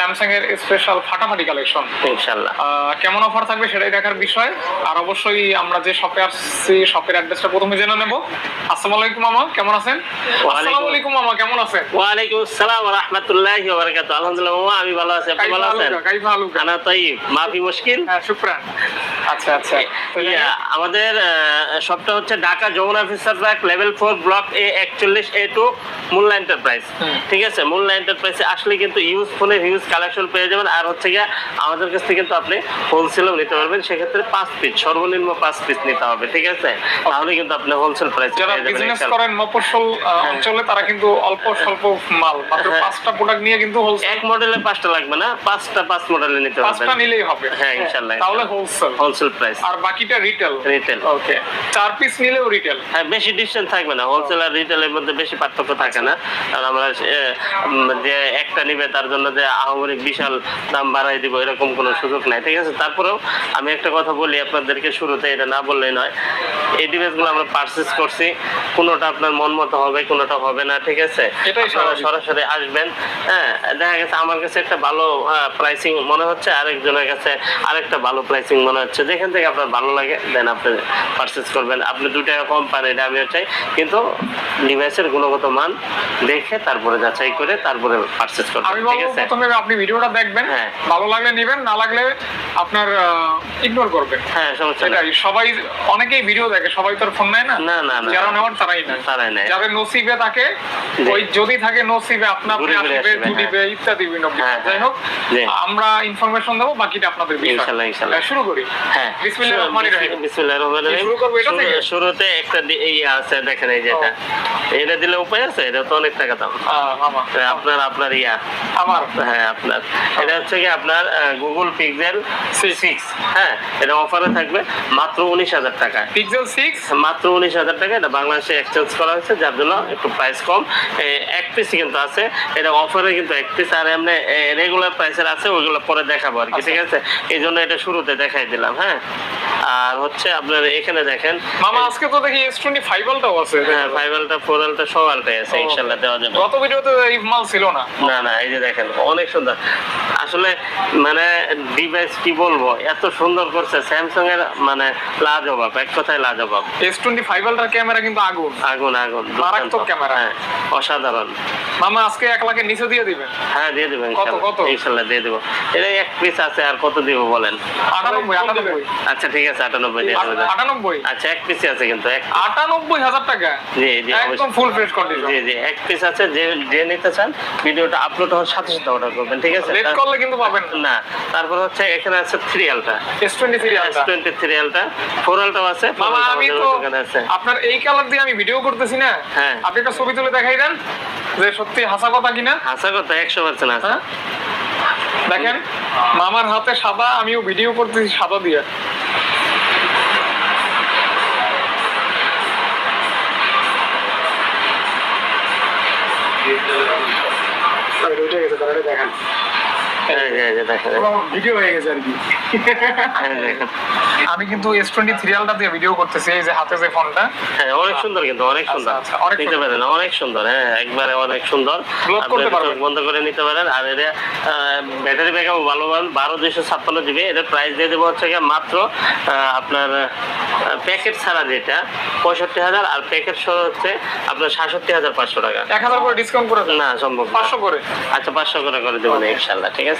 Samsung এর special ফাটাফাটি collection কেমন অফার থাকবে সেটাই দেখার বিষয়। আর অবশ্যই আমরা যে শপে আসছি শপের অ্যাড্রেসটা প্রথমে জেনে নেব। আসসালামু আলাইকুম মামা কেমন আছেন? আসসালামু আলাইকুম মামা কেমন আছেন? ওয়ালাইকুম আসসালাম রহমতুল্লাহ বারাকাতু আলহামদুলিল্লাহ মামা আমি ভালো আছি। আপনি ভালো আছেন? কাইফা আলুকা। আনা তাইব মাফি মুশকিল? হ্যাঁ শুক্রান। আচ্ছা আচ্ছা। আমাদের শপটা হচ্ছে ঢাকা যমুনা ফিসার ব্যাক লেভেল ফোর ব্লক এ একচল্লিশ এ টু মূল্য এন্টারপ্রাইজ। ঠিক আছে? মূল্য এন্টারপ্রাইজে আসলে কিন্তু ইউজ ফোনের হিউজ কালেকশন পেয়ে যাবেন। আর হচ্ছে গিয়ে আমাদের কাছ থেকে কিন্তু আপনি হোলসেলও নিতে পারবেন। সেক্ষেত্রে পাঁচ পিস সর্বনিম্ন পাঁচ পিস নিতে হবে ঠিক আছে? তাহলে কিন্তু আপনি হোলসেল প্রাইস যারা বিজনেস করেন মফস্বল অঞ্চলে তারা কিন্তু অল্প স্বল্প মাল মাত্র হ্যাঁ। পাঁচটা প্রোডাক্ট নিয়ে কিন্তু হোলসেল এক মডেলে পাঁচটা লাগবে না পাঁচটা পাঁচ মডেলে নিতে পাঁচটা নিলেই হবে। হ্যাঁ ইনশাল্লাহ তাহলে হোলসেল হোলসেল প্রাইস আর বাকিটা রিটেল রিটেল ওকে চার পিস নিলেও রিটেল হ্যাঁ বেশি ডিস্টেন্স থাকবে না। হোলসেল আর রিটেলের মধ্যে বেশি পার্থক্য থাকে না। আর আমরা যে একটা নিবে তার জন্য যে আহামরি বিশাল দাম বাড়াই দিব এরকম কোনো সুযোগ নাই। ঠিক আছে? তারপরেও আমি একটা কথা বলি আপনাদেরকে শুরুতে এটা না বললেই নয়। এই ডিভাইসগুলো আমরা পারচেস করছি কোনোটা আপনার মন মতো হবে কোনোটা হবে না ঠিক আছে? আপনারা সরাসরি আসবেন হ্যাঁ? দেখা গেছে আমার কাছে একটা ভালো প্রাইসিং মনে হচ্ছে আরেকজনের কাছে আরেকটা ভালো প্রাইসিং মনে হচ্ছে। যেখান থেকে আপনার ভালো লাগে দেন আপনি পারচেস করবেন। আপনি দু টাকা কম পান এটা আমিও চাই। কিন্তু ডিভাইসের গুণগত মান দেখে তারপরে যাচাই করে তারপরে পারচেস করবেন ঠিক আছে? আপনি ভিডিওটা দেখবেন হ্যাঁ। ভালো লাগলে নেবেন না লাগলে আপনার ইগনোর করবেন। হ্যাঁ সমস্যা সেটাই সবাই অনেকেই ভিডিও দেখে সবাই তো ফোন নেয় না? না, না, না। যারা নেওয়ার তারাই তারাই নেয়। যাদের নসিবে থাকে ওই যদি থাকে নসিবে আপনা আপনি আসবে আসবে, ইত্যাদি বিভিন্ন হ্যাঁ, যাই হোক আমরা ইনফরমেশন দেবো বাকিটা আপনাদের। শুরু করি। হ্যাঁ। বিসমিল্লাহির রহমানির রহিম। বিসমিল্লাহির রহমানির রহিম। শুরু করব এটা থেকে? শুরুতে একটা এই আছে দেখেন এই যেটা এটা। দিলে উপায় আছে? এটা তো অনেক টাকা দাম। আপনার আপনার ইয়া। আমার। হ্যাঁ আপনার এটা হচ্ছে কি আপনার গুগল পিক্সেল সিক্স হ্যাঁ এটা অফারে থাকবে মাত্র উনিশ হাজার টাকা পিক্সেল সিক্স মাত্র উনিশ হাজার টাকা এটা বাংলাদেশে এক্সচেঞ্জ করা হয়েছে যার জন্য একটু প্রাইস কম। এক পিস কিন্তু আছে এটা অফারে কিন্তু এক পিস আর এমনি রেগুলার প্রাইসের আছে ওইগুলো পরে দেখাবো আর কি ঠিক আছে? এই জন্য এটা শুরুতে দেখাই দিলাম হ্যাঁ? আর হচ্ছে আপনার এখানে দেখেন মামা আজকে তো দেখি এস টোয়েন্টি ফাইভ আলটাও আছে। হ্যাঁ ফাইভ আলটা ফোর আলটা আছে ইনশাল্লাহ দেওয়া যাবে। গত ভিডিওতে এই মাল ছিল না। না না এই যে দেখেন অনেক সুন্দর আসলে মানে ডিভাইস কি বলব এত সুন্দর করছে। স্যামসাং এর মানে লাজবাব এক কথায় লাজবাব এস টোয়েন্টি ফাইভ আলটার ক্যামেরা কিন্তু আগুন। আগুন আগুন মারাত্মক ক্যামেরা। হ্যাঁ অসাধারণ। মামা আজকে এক লাখের নিচে দিয়ে দিবেন? হ্যাঁ দিয়ে দেবেন কত, কত? ইনশাল্লাহ দিয়ে দেবো। এটা এক পিস আছে আর কত দিব বলেন? আটানব্বই আটানব্বই। আচ্ছা ঠিক আছে আটানব্বই দিয়ে দেবো। আটানব্বই? আচ্ছা এক পিসই আছে কিন্তু এক আটানব্বই হাজার টাকা? জি জি একদম ফুল ফ্রেশ কন্ডিশন জি জি এক পিস আছে যে যে নিতে চান ভিডিওটা আপলোড হওয়ার সাথে সাথে অর্ডার করবেন ঠিক আছে? লেট করলে কিন্তু পাবেন না। তারপর হচ্ছে এখানে আছে three ultra S twenty S twenty three ultra four আলটাও আছে মামা আমি তো আপনার এই কালার দিয়ে আমি ভিডিও করতেছি না। হ্যাঁ। আপনি একটা ছবি তুলে দেখাই দেন যে সত্যি হাসা কথা কিনা। হাসা কথা একশো পার্সেন্ট আছে হ্যাঁ? দেখেন মামার হাতে সাদা আমিও ভিডিও করতেছি সাদা দিয়ে। দেখেন। ভিডিও হয়ে গেছে আর কি। আমি কিন্তু এস টোয়েন্টি থ্রি আলটা দিয়ে ভিডিও করতেছি এই যে হাতে যে ফোনটা। হ্যাঁ অনেক সুন্দর কিন্তু অনেক সুন্দর। আচ্ছা, অনেক নিতে পারেন অনেক সুন্দর হ্যাঁ একবারে অনেক সুন্দর। বন্ধ করে নিতে পারেন। আর এটা ব্যাটারি ব্যাকআপ ভালো পাবেন বারো দুইশো ছাপ্পান্ন জিবি এটার প্রাইস দিয়ে দেবো হচ্ছে গিয়ে মাত্র আহ, আপনার প্যাকেট ছাড়া যেটা পঁয়ষট্টি হাজার আর প্যাকেট সহ হচ্ছে আপনার সাতষট্টি হাজার পাঁচশো টাকা। এক হাজার করে ডিসকাউন্ট করে না সম্ভব পাঁচশো করে। আচ্ছা পাঁচশো করে করে দেবো না ইনশাল্লাহ ঠিক আছে?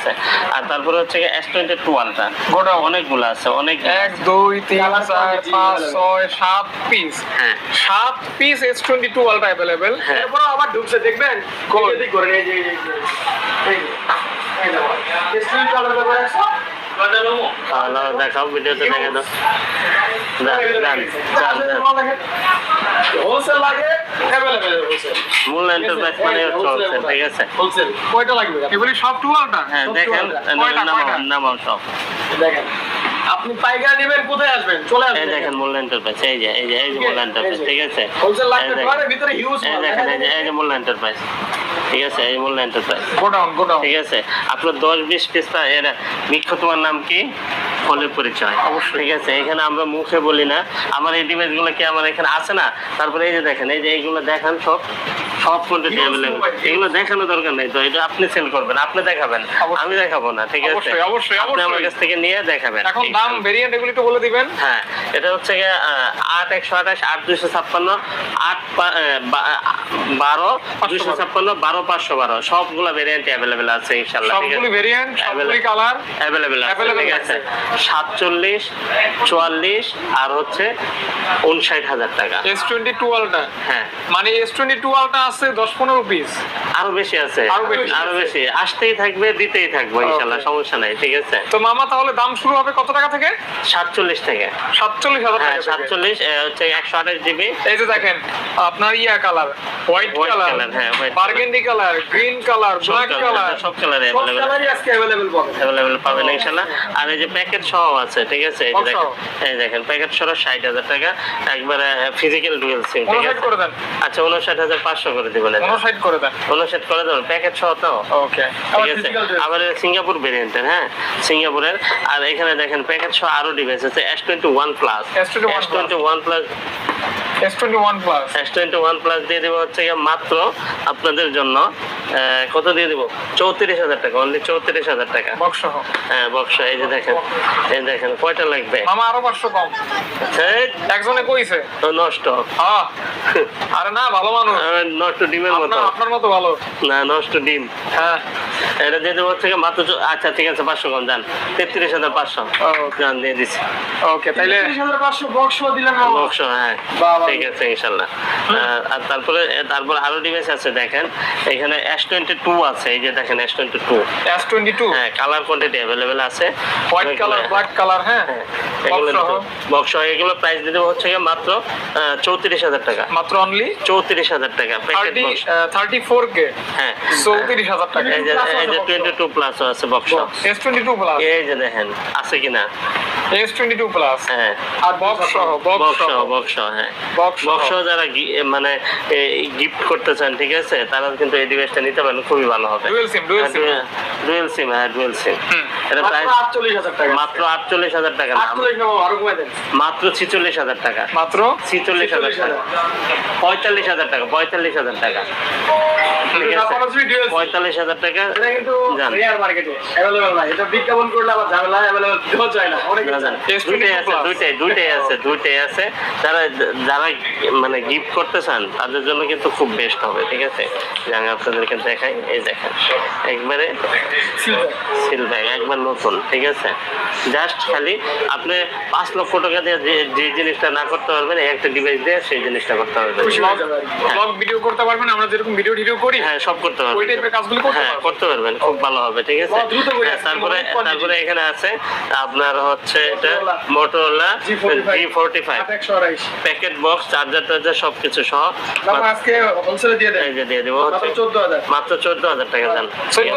আর তারপরে হচ্ছে এস টোয়েন্টি টু গোটা অনেকগুলো আছে অনেক এক দুই তিন চার পাঁচ ছয় সাত পিস হ্যাঁ সাত piece S twenty two ultra available এরপরে আবার ঢুকছে দেখবেন কোন? এই যে এই যে, এই যে, এই দেখো। তাহলে দেখাও ভিডিওতে দেখে দাও মূল এন্টারপ্রাইজ মানে হচ্ছে ঠিক আছে? কয়টা লাগবে? এগুলি সব টু? আলটা হ্যাঁ দেখেন নামাও নামাও সব। দেখেন। আপনি পাইকারি নেবেন কোথায় আসবেন? চলে এই আসবেন। দেখেন এন্টারপ্রাইজ এই যে এই যে এই যে এন্টারপ্রাইজ ঠিক আছে? হোলসেল। ভিতরে হিউজ এই দেখেন এই যে এই যে এন্টারপ্রাইজ ঠিক আছে এই এন্টারপ্রাইজ গোডাউন গোডাউন ঠিক আছে আপনার দশ বিশ পিস এর মিক্ষ তোমার নাম কি? ফলের পরিচয়। অবশ্যই। ঠিক আছে এখানে আমরা মুখে বলি না। আমার এই ডিভাইসগুলো কি আমার এখানে আছে না? তারপরে এই যে দেখেন এই যে এইগুলো দেখান সব। সব কোয়ান্টিটি অ্যাভেলেবল এগুলো দেখানো দরকার নেই তো এটা আপনি সেল করবেন আপনি দেখাবেন আমি দেখাবো না ঠিক আছে? অবশ্যই, অবশ্যই, আপনি আমার কাছ থেকে নিয়ে দেখাবেন। এখন দাম। ভেরিয়েন্ট এগুলো একটু বলে দিবেন। হ্যাঁ এটা হচ্ছে আট একশো আঠাশ আট দুইশো ছাপ্পান্ন আট বারো দুইশো ছাপ্পান্ন বারো পাঁচশো বারো। সবগুলো ভেরিয়েন্ট অ্যাভেলেবেল আছে ইনশাল্লাহ সবগুলি ভেরিয়েন্ট সবগুলি কালার অ্যাভেলেবেল আছে ঠিক আছে? সাতচল্লিশ চুয়াল্লিশ আর হচ্ছে উনষাট হাজার টাকা। এস টোয়েন্টি টু আলটা হ্যাঁ। মানে এস টোয়েন্টি টু আলটা আছে দশ পনেরো পিস আরও বেশি আছে। আরও বেশি আসতেই থাকবে দিতেই থাকব ইনশাল্লাহ সমস্যা নাই ঠিক আছে? তো মামা তাহলে দাম শুরু হবে কত টাকা থেকে? সাতচল্লিশ থেকে। সাতচল্লিশ হাজার হ্যাঁ টাকা সাতচল্লিশ হচ্ছে একশো আঠাশ জিবি এই যে দেখেন আপনার ইয়া কালার হোয়াইট কালার হ্যাঁ, burgundy colour. Green colour black colour সব কালার সব অ্যাভেলেবেল কালারই আজকে অ্যাভেলেবেল পাবেন। ইনশাল্লাহ আর এই যে প্যাকেট সহ আছে ঠিক আছে? এই দেখেন এই দেখেন প্যাকেট সহ ষাট হাজার টাকা। একবারে ফিজিক্যাল ডুয়েল সিম ঠিক আছে? করে দেন। আচ্ছা উনষাট হাজার পাঁচশো করে দিবেন উনষাট করে দেন। উনষাট করে দেবেন প্যাকেট সহ তো? ওকে আবার ঠিক আছে আবার সিঙ্গাপুর ভেরিয়েন্টের হ্যাঁ? সিঙ্গাপুরের। আর এখানে দেখেন প্যাকেট সহ আরও ডিভাইস আছে S twenty one plus S21 S twenty one plus S twenty one plus S twenty one plus দিয়ে দেবো হচ্ছে মাত্র আপনাদের জন্য কত দিয়ে দেবো? চৌত্রিশ হাজার টাকা অনলি চৌত্রিশ হাজার টাকা। বক্স হ্যাঁ বক্স এই যে দেখেন এই দেখেন কয়টা লাগবে? মামা আরও পাঁচশো কম। এই, একজনে কইছে। নষ্ট। হ্যাঁ আরে না ভালো মানুষ। নষ্ট ডিমের মতো। আপনার মতো ভালো। না নষ্ট ডিম। হ্যাঁ। এটা দিয়ে দেবো হচ্ছে মাত্র আচ্ছা ঠিক আছে পাঁচশো কম যান। তেত্রিশ হাজার পাঁচশো। ওকে। যান দিয়ে দিচ্ছি ওকে হাজার পাঁচশো বক্স দিলেন বক্স হ্যাঁ। বাবা। ঠিক আছে ইনশাল্লাহ আর তারপরে তারপর আরও ডিভাইস আছে দেখেন। এখানে এস টোয়েন্টি টু আছে এই যে দেখেন S twenty two S twenty two হ্যাঁ কালার কোয়ান্টিটি অ্যাভেলেবেল আছে। হোয়াইট কালার ব্ল্যাক কালার হ্যাঁ। বক্স এগুলো প্রাইস দিতে হচ্ছে মাত্র চৌত্রিশ হাজার টাকা। মাত্র অনলি চৌত্রিশ হাজার টাকা packet box thirty four K হ্যাঁ। চৌত্রিশ হাজার টাকা। এই যে টোয়েন্টি টু প্লাস আছে box S twenty two plus এই যে দেখেন আছে কিনা? এস টোয়েন্টি টু প্লাস হ্যাঁ। আর বক্স সহ বক্স সহ। বক্স সহ হ্যাঁ। বক্স যারা মানে গিফট করতে চান ঠিক আছে? তারা কিন্তু এই ডিভাইসটা নিতে পারেন খুবই ভালো হবে। Dual SIM dual SIM dual SIM হ্যাঁ ডুয়েল সিম এটা প্রাইস মাত্র টাকা। মাত্র আটচল্লিশ হাজার টাকা মাত্র ছিচল্লিশ হাজার টাকা। মাত্র? ছিচল্লিশ হাজার টাকা। পঁয়তাল্লিশ হাজার টাকা পঁয়তাল্লিশ হাজার টাকা। পঁয়তাল্লিশ হাজার টাকা এটা কিন্তু জান। রেয়ার মার্কেটে অ্যাভেলেবেল নাই। এটা বিজ্ঞাপন করলে আবার ঝামেলা অ্যাভেলেবেল দেওয়া যায় না। অনেক না, জান। S22 দুইটাই আছে দুইটাই দুইটাই আছে দুইটাই আছে। যারা যারা মানে গিফট করতে চান তাদের জন্য কিন্তু খুব বেস্ট হবে ঠিক আছে? যে আমি আপনাদেরকে দেখাই এই দেখেন একবারে সিল ব্যাগ একবার নতুন ঠিক আছে? জাস্ট খালি আপনি পাঁচ লক্ষ টাকা দিয়ে যে যে জিনিসটা না করতে পারবেন একটা ডিভাইস দিয়ে সেই জিনিসটা করতে পারবেন। খুশি হয়ে। ব্লগ ভিডিও করতে পারবেন আমরা যেরকম ভিডিও ভিডিও করি হ্যাঁ সব করতে পারবেন। ওই টাইপের কাজগুলো করতে হ্যাঁ করতে পারবেন খুব ভালো হবে ঠিক আছে? হ্যাঁ, তারপরে তারপরে এখানে আছে আপনার হচ্ছে এটা। Motorola G forty five packet box charger টার্জার সবকিছু সহ। আজকে হোলসেলে দিয়ে দেন। এই দিয়ে দিব মাত্র চোদ্দ হাজার টাকা দেন। চোদ্দ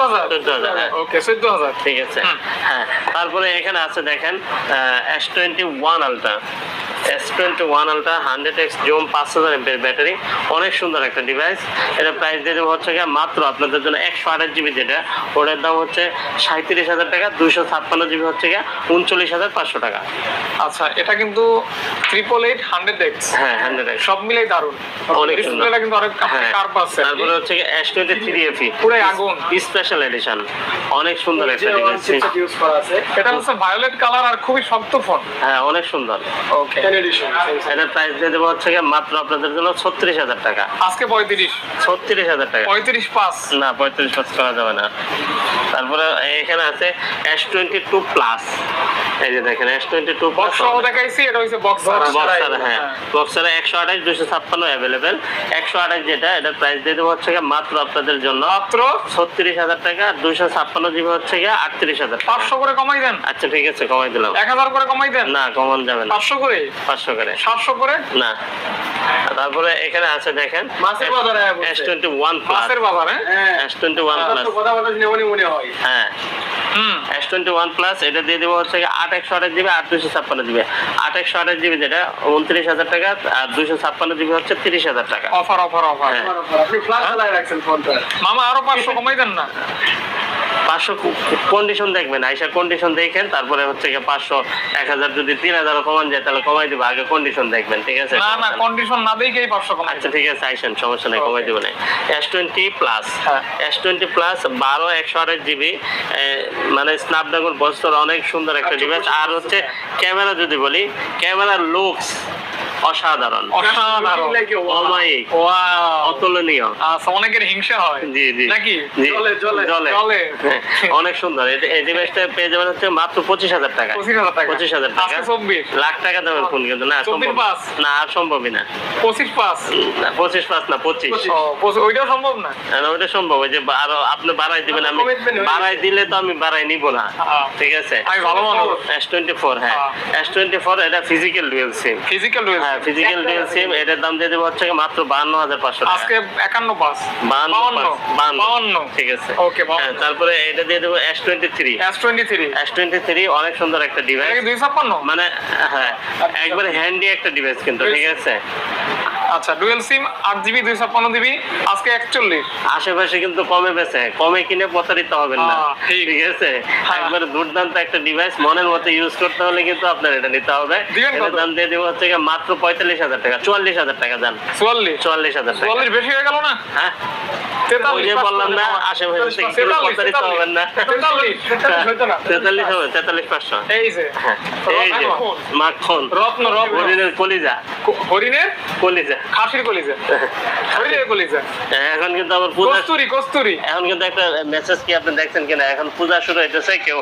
হাজার হ্যাঁ। ওকে চোদ্দ হাজার ঠিক আছে। হ্যাঁ তারপরে এখানে আছে দেখেন S twenty one ultra S twenty one ultra hundred X zoom পাঁচ হাজার এমপের ব্যাটারি। অনেক সুন্দর একটা ডিভাইস এটা প্রাইস দিয়ে দেবো হচ্ছে গিয়ে মাত্র আপনাদের জন্য একশো আঠাশ জিবি যেটা। ওটার দাম হচ্ছে সাঁত্রিশ হাজার টাকা দুইশো ছাপ্পান্ন জিবি হচ্ছে গিয়ে উনচল্লিশ হাজার পাঁচশো টাকা। আচ্ছা এটা কিন্তু ট্রিপল এইট হান্ড্রেড এক্স হ্যাঁ হান্ড্রেড এক্স সব মিলেই দারুণ অনেক সুন্দর। ডিসপ্লেটা কিন্তু অনেক হ্যাঁ কার্ভ আছে। তারপরে হচ্ছে এস টোয়েন্টি থ্রি এফি পুরাই আগুন। স্পেশাল এডিশন অনেক সুন্দর একটা ইউজ করা আছে। এটা হচ্ছে ভায়োলেট কালার আর খুবই শক্ত ফোন হ্যাঁ অনেক সুন্দর। ওকে এডিশন এটার প্রাইস দিয়ে দেবো হচ্ছে মাত্র আপনাদের জন্য ছত্রিশ হাজার টাকা। আজকে পঁয়ত্রিশ। ছত্রিশ হাজার টাকা। পঁয়ত্রিশ পাঁচ। না পঁয়ত্রিশ পাস করা যাবে না। তারপরে এখানে আছে এস টোয়েন্টি টু প্লাস এই যে দেখেন এস টোয়েন্টি টু বক্স দেখাইছি এটা হচ্ছে বক্স বক্সার হ্যাঁ বক্সারে একশো আঠাশ দুশো ছাপ্পান্ন অ্যাভেলেবেল একশো আঠাশ যেটা এটার প্রাইস দিয়ে দেবো হচ্ছে মাত্র আপনাদের জন্য। মাত্র? ছত্রিশ হাজার টাকা দুশো ছাপ্পান্ন জিবি হচ্ছে গিয়ে আটত্রিশ হাজার পাঁচশো করে কমাই দেন। আচ্ছা ঠিক আছে কমাই দিলাম। এক হাজার করে কমাই দেন। না কমান যাবে না। পাঁচশো করে? পাঁচশো করে। সাতশো করে? না। তারপরে এখানে আছে দেখেন মাছের বাজারে আয়া বলছে। এস টোয়েন্টি ওয়ান প্লাস মাছের বাজার হ্যাঁ? হ্যাঁ এস টোয়েন্টি ওয়ান প্লাস তো কথা বলা মনে হয়। হ্যাঁ। এস টোয়েন্টি ওয়ান প্লাস এটা দিয়ে দেবো হচ্ছে আট একশো আঠাশ জিবি আট দুশো ছাপ্পান্ন জিবি আট একশো আঠাশ জিবি যেটা উনত্রিশ হাজার টাকা আর দুশো ছাপ্পান্ন জিবি হচ্ছে তিরিশ হাজার টাকা। Offer offer offer. আমার উপর। আপনি ফ্ল্যাশ চালায় রাখছেন ফোনটা মামা আরও পাঁচশো কমাই দেন না। পাঁচশো কন্ডিশন দেখবেন আইসা কন্ডিশন দেখেন তারপরে হচ্ছে গিয়ে পাঁচশো এক হাজার যদি তিন হাজারও কমান যায় তাহলে কমাই দিব আগে কন্ডিশন দেখবেন ঠিক আছে? না না কন্ডিশন না দেখেই পাঁচশো কমাই আচ্ছা ঠিক আছে আইসেন সমস্যা নেই কমাই দিব না S twenty plus. S twenty plus বারো একশো আঠাশ জিবি মানে স্ন্যাপড্রাগন বস্তর অনেক সুন্দর একটা আচ্ছা, ডিভাইস আর হচ্ছে ক্যামেরা যদি বলি ক্যামেরার লুকস অসাধারণ। অসাধারণ। অমায়িক। অতুলনীয়। আচ্ছা অনেকের হিংসা হয়। জি জি। নাকি? জলে, জলে, জলে জলে। অনেক সুন্দর। এই- ডিভাইসটা পেয়ে যাবেন হচ্ছে মাত্র পঁচিশ হাজার টাকা। পঁচিশ হাজার টাকা। চব্বিশ। লাখ টাকা দামের ফোন কিন্তু। না। না আর সম্ভবই না। পঁচিশ পাঁচ। না, পঁচিশ পাঁচ না পঁচিশ। ওইটাও সম্ভব না? ওইটা সম্ভব। ওই যে আরও আপনি বাড়াই দিবেন আমি বাড়াই দিলে তো আমি বাড়াই নিব না। ঠিক আছে? আমি ভালো মানুষ। এস টোয়েন্টি ফোর হ্যাঁ। এস টোয়েন্টি ফোর এটা ফিজিক্যাল ডুয়েল সিম ফিজিক্যাল রয়েছে হ্যাঁ ফিজিক্যাল ডুয়েল সিম এটার দাম দিয়ে দেবো হচ্ছে মাত্র বাহান্ন হাজার পাঁচশো আজকে একান্ন পাঁচ বাহান্ন বাহান্ন? ঠিক আছে। ওকে হ্যাঁ, তারপরে এটা দিয়ে দেবো S twenty three S twenty three S twenty three অনেক সুন্দর একটা ডিভাইস দুই ছাপ্পান্ন? মানে হ্যাঁ একবারে হ্যান্ডি একটা ডিভাইস কিন্তু ঠিক আছে? আচ্ছা ডুয়েল সিম আট জিবি দুই ছাপ্পান্ন জিবি আজকে একচল্লিশ। আশেপাশে কিন্তু কমে বেছে কমে কিনে প্রতারিত হবেন না। হ্যাঁ, ঠিক। আছে? হ্যাঁ। একবারে দুর্দান্ত একটা ডিভাইস মনের মতো ইউজ করতে হলে কিন্তু আপনার এটা নিতে হবে। দাম দিয়ে দেবো হচ্ছে মাত্র পঁয়তাল্লিশ হাজার টাকা চুয়াল্লিশ হাজার টাকা দাম চুয়াল্লিশ? চুয়াল্লিশ হাজার টাকা। চুয়াল্লিশ বেশি হয়ে গেল না? হ্যাঁ। ওই যে বললাম না আশেপাশে প্রতারিত হবেন তেতাল্লিশ না। তেতাল্লিশ হবে তেতাল্লিশ পাঁচশো। এই যে। হ্যাঁ এই যে। মাখন রত্ন। রত্ন। হরিণের কলিজা। হরিণের? কলিজা। খাসির কলিজা। হরিণের কলিজা। এখন কিন্তু আবার পূজা কস্তুরি কস্তুরি। এখন কিন্তু একটা মেসেজ কি আপনি দেখছেন কিনা? এখন পূজা শুরু হইতেছে কেউ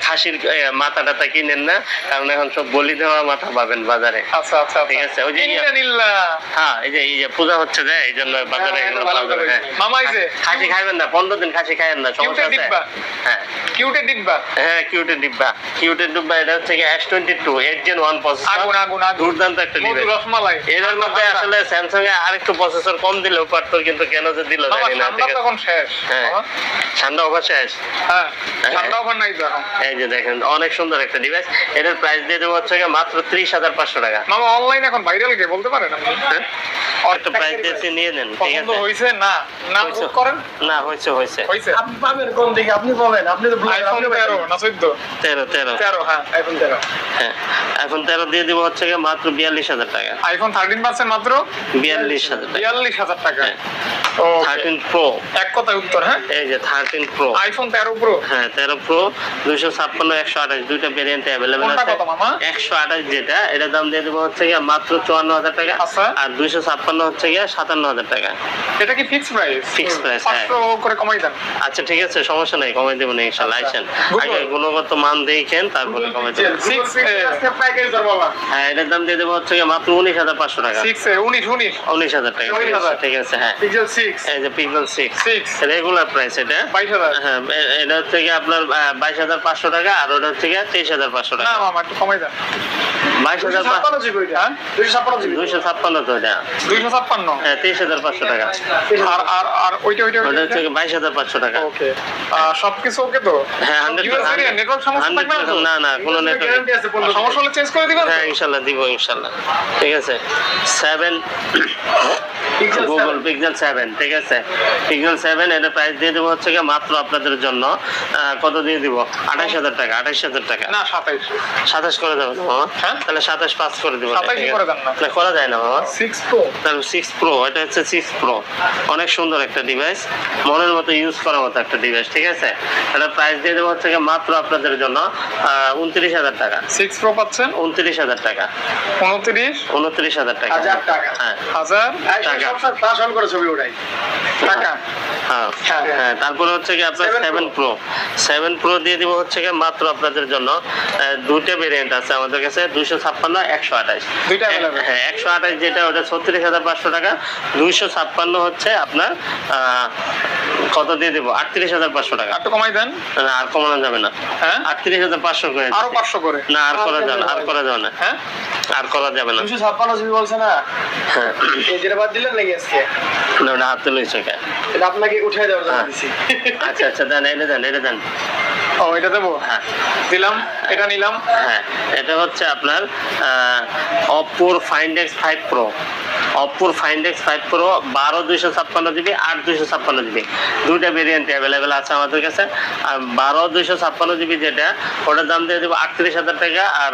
খাসির মাথা টাথা কিনেন না কারণ এখন সব বলি দেওয়া মাথা পাবেন বাজারে। আচ্ছা আচ্ছা ঠিক আছে, ওই যে ইয়া- হ্যাঁ এই যে এই যে পূজা হচ্ছে যে এই জন্য বাজারে হ্যাঁ, এগুলো হ্যাঁ। মামা এই যে খাসি খাইবেন না পনেরো দিন খাসি খাইবেন না সমস্যা আছে। ডিব্বা। হ্যাঁ। কিউটের ডিব্বা। হ্যাঁ কিউটের ডিব্বা। কিউটের ডিব্বা এটা হচ্ছে S twenty two eight gen one processor আগুন আগুন দুর্দান্ত একটা মধু রসমালাই। এর মধ্যে আসলে স্যামসাং এ আরেকটু প্রসেসর কম দিলেও পারতো কিন্তু কেন যে দিল জানি না ঠিক আছে। শেষ। হ্যাঁ ঠান্ডা অভার শেষ। হ্যাঁ ঠান্ডা ওভার নাই তো এই যে দেখেন অনেক সুন্দর একটা ডিভাইস এটার প্রাইস দিয়ে দেবো হচ্ছে মাত্র ত্রিশ হাজার পাঁচশো টাকা। মামা অনলাইন এখন ভাইরাল কে বলতে পারেন আপনি? হ্যাঁ? প্রাইস দিয়েছি নিয়ে নেন ঠিক আছে? হয়েছে না না। বুক করেন? না হয়েছে হয়েছে হয়েছে আপনি পাবেন কোন দিকে? আপনি পাবেন আপনি তো blogger, আইফোন আপনি তেরো পাবেন। না চোদ্দ? তেরো তেরো। তেরো হ্যাঁ আইফোন তেরো। হ্যাঁ এখন তেরো দিয়ে দিব হচ্ছে মাত্র বিয়াল্লিশ হাজার টাকা। আইফোন থার্টিন পার্সেন্ট মাত্র? বিয়াল্লিশ হাজার টাকা। বিয়াল্লিশ হাজার টাকা। ও থার্টিন প্রো এক কথায় উত্তর হ্যাঁ? এই যে থার্টিন প্রো আইফোন তেরো প্রো হ্যাঁ তেরো প্রো দুইশো ছাপ্পান্ন একশো আঠাশ দুইটা ভেরিয়েন্টে অ্যাভেলেবেল আছে। যেটা এটার দাম দিয়ে দেবো হচ্ছে গিয়ে মাত্র চুয়ান্ন হাজার টাকা। আচ্ছা। আর দুইশো ছাপ্পান্ন হচ্ছে গিয়ে সাতান্ন হাজার টাকা। এটা কি ফিক্স প্রাইস price, হ্যাঁ। করে কমাই দেন। আচ্ছা ঠিক আছে সমস্যা নেই কমাই দেবো না ইনশাল্লাহ আচ্ছা। আইসেন। আগে গুণগত মান দেখেন তারপরে কমাই দেবো। বাবা। হ্যাঁ এটার দাম দিয়ে দেবো হচ্ছে গিয়ে মাত্র উনিশ হাজার পাঁচশো টাকা। সিক্স উনিশ উনিশ। উনিশ হাজার টাকা ঠিক আছে, 19,000 ঠিক আছে হ্যাঁ। পিক্সেল সিক্স এই যে pixel six six regular price এটা। বাইশ হাজার। হ্যাঁ এটা হচ্ছে গিয়ে আপনার বাইশ হাজার পাঁচশো টাকা আর ওটা হচ্ছে গিয়ে তেইশ হাজার পাঁচশো না টাকা মামা একটু কমাই দেন। বাইশ দুইশো হাজার ছাপ্পান্ন জিবি হ্যাঁ? দুইশো ছাপ্পান্ন জিবি। দুইশো ছাপ্পান্ন তো এটা দুইশো ছাপ্পান্ন? হ্যাঁ তেইশ হাজার পাঁচশো টাকা। আর আর আর ওইটা ওইটা ওটা হচ্ছে বাইশ হাজার পাঁচশো টাকা। ওকে। সবকিছু ওকে তো? হ্যাঁ হান্ড্রেড নেটওয়ার্ক সমস্যা না না কোনো নেটওয়ার্ক সমস্যা হলে চেঞ্জ করে দিবেন হ্যাঁ ইনশাল্লাহ দিব ইনশাল্লাহ। ঠিক আছে? সেভেন গুগল পিক্সেল সেভেন ঠিক আছে? পিক্সেল সেভেন এটা প্রাইস দিয়ে দেবো হচ্ছে গিয়ে মাত্র আপনাদের জন্য কত দিয়ে দিব? আঠাশ হাজার টাকা আঠাশ হাজার টাকা। না সাতাইশ। সাতাশ করে মামা? হ্যাঁ? তাহলে সাতাশ পাস করে দেবো না, 27 ঠিক করে যায় না মামা। সিক্স প্রো তাহলে সিক্স প্রো এটা হচ্ছে সিক্স প্রো অনেক সুন্দর একটা ডিভাইস মনের মতো ইউজ করার মতো একটা ডিভাইস ঠিক আছে? এটা প্রাইস দিয়ে দেবো হচ্ছে গিয়ে মাত্র আপনাদের জন্য উনত্রিশ হাজার টাকা। সিক্স প্রো পাচ্ছেন? উনত্রিশ হাজার টাকা। উনত্রিশ? উনত্রিশ হাজার টাকা। হাজার টাকা। হ্যাঁ। হাজার? আইফোন সবসময় ফ্লাশ অন করে ছবি ওঠাই টাকা। হ্যাঁ হ্যাঁ। হ্যাঁ তারপরে হচ্ছে কি আপনার সেভেন প্রো সেভেন প্রো দিয়ে দিব হচ্ছে কি মাত্র আপনাদের জন্য দুইটা ভেরিয়েন্ট আছে আমাদের কাছে দুইশো ছাপ্পান্ন একশো আঠাশ। হ্যাঁ একশো আঠাশ যেটা ওটা ছত্রিশ হাজার পাঁচশো টাকা দুইশো ছাপ্পান্ন হচ্ছে আপনার কত দিয়ে দেবো? আটত্রিশ হাজার পাঁচশো টাকা। একটু কমাই দেন। না, আর কমানো যাবে না। হ্যাঁ? আটত্রিশ হাজার পাঁচশো করে আরও পাঁচশো করে। না আর করা যাবে না আর করা যাবে না। হ্যাঁ? আর করা যাবে না। দুইশো ছাপ্পান্ন জিবি বলছে না? হ্যাঁ। বাদ দিলেন আজকে না, ওটা হাতে কে এটা আপনাকে উঠে দেওয়ার জন্য হ্যাঁ। দিছি। আচ্ছা আচ্ছা দেন এটা দেন এটা দেন। ও এটা দেবো? হ্যাঁ। দিলাম এটা নিলাম। হ্যাঁ এটা হচ্ছে আপনার অপোর ফাইন্ড এক্স ফাইভ প্রো অপ্পোর ফাইন্ডেক্স ফাইভ প্রো বারো দুইশো ছাপ্পান্ন জিবি আট দুইশো ছাপ্পান্ন জিবি দুইটা ভেরিয়েন্ট অ্যাভেলেবেল আছে আমাদের কাছে। আর বারো দুইশো ছাপ্পান্ন জিবি যেটা ওটার দাম দিয়ে দেবো আটত্রিশ হাজার টাকা আর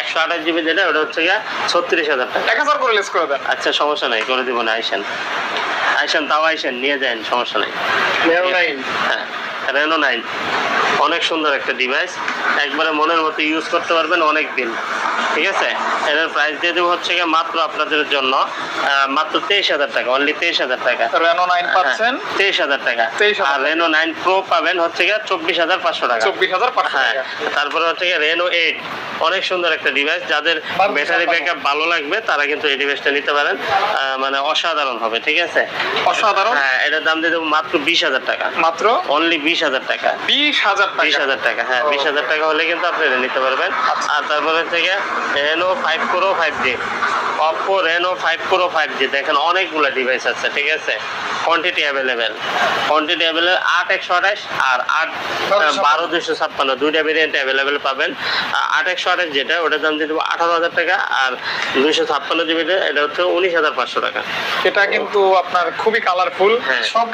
একশো আঠাশ জিবি যেটা ওটা হচ্ছে গিয়ে ছত্রিশ হাজার টাকা। এক হাজার করে লেস করে দেন। আচ্ছা সমস্যা নাই করে দিব না আইসেন। আইসেন তাও আইসেন নিয়ে যান সমস্যা নাই। রেনো নাইন অনেক সুন্দর একটা ডিভাইস একবারে মনের মতো ইউজ করতে পারবেন অনেক দিন ঠিক আছে? এটার প্রাইস দিয়ে দেবো হচ্ছে গিয়ে মাত্র আপনাদের জন্য মাত্র তেইশ হাজার টাকা। অনলি তেইশ হাজার টাকা। রেনো নাইন পাচ্ছেন? তেইশ হাজার টাকা। 23,000 আর রেনো নাইন প্রো পাবেন হচ্ছে গিয়ে চব্বিশ হাজার পাঁচশো টাকা। চব্বিশ হাজার পাঁচশো হ্যাঁ টাকা। তারপরে হচ্ছে গিয়ে রেনো এইট অনেক সুন্দর একটা ডিভাইস যাদের ব্যাটারি ব্যাকআপ ভালো লাগবে তারা কিন্তু এই ডিভাইসটা নিতে পারেন। মানে অসাধারণ হবে ঠিক আছে? অসাধারণ। হ্যাঁ এটার দাম দিয়ে দেবো মাত্র বিশ হাজার টাকা। মাত্র? অনলি বিশ হাজার টাকা। বিশ হাজার বিশ হাজার টাকা হ্যাঁ বিশ হাজার টাকা হলে কিন্তু আপনি নিতে পারবেন। আর তারপরে থেকে Reno five pro five G Oppo Reno five pro five G দেখেন অনেকগুলো ডিভাইস আছে ঠিক আছে? কোয়ান্টিটি অ্যাভেলেবেল কোয়ান্টিটি অ্যাভেলেবেল আট একশো আঠাশ আর আট বারো দুশো ছাপ্পান্ন। দুইটা ভেরিয়েন্ট অ্যাভেলেবেল পাবেন। আট একশো আঠাশ যেটা ওটার দাম দিয়ে দেবো আঠারো হাজার টাকা আর দুইশো ছাপ্পান্ন জিবিটা এটা হচ্ছে উনিশ হাজার পাঁচশো টাকা। এটা কিন্তু আপনার খুবই কালারফুল হ্যাঁ। সব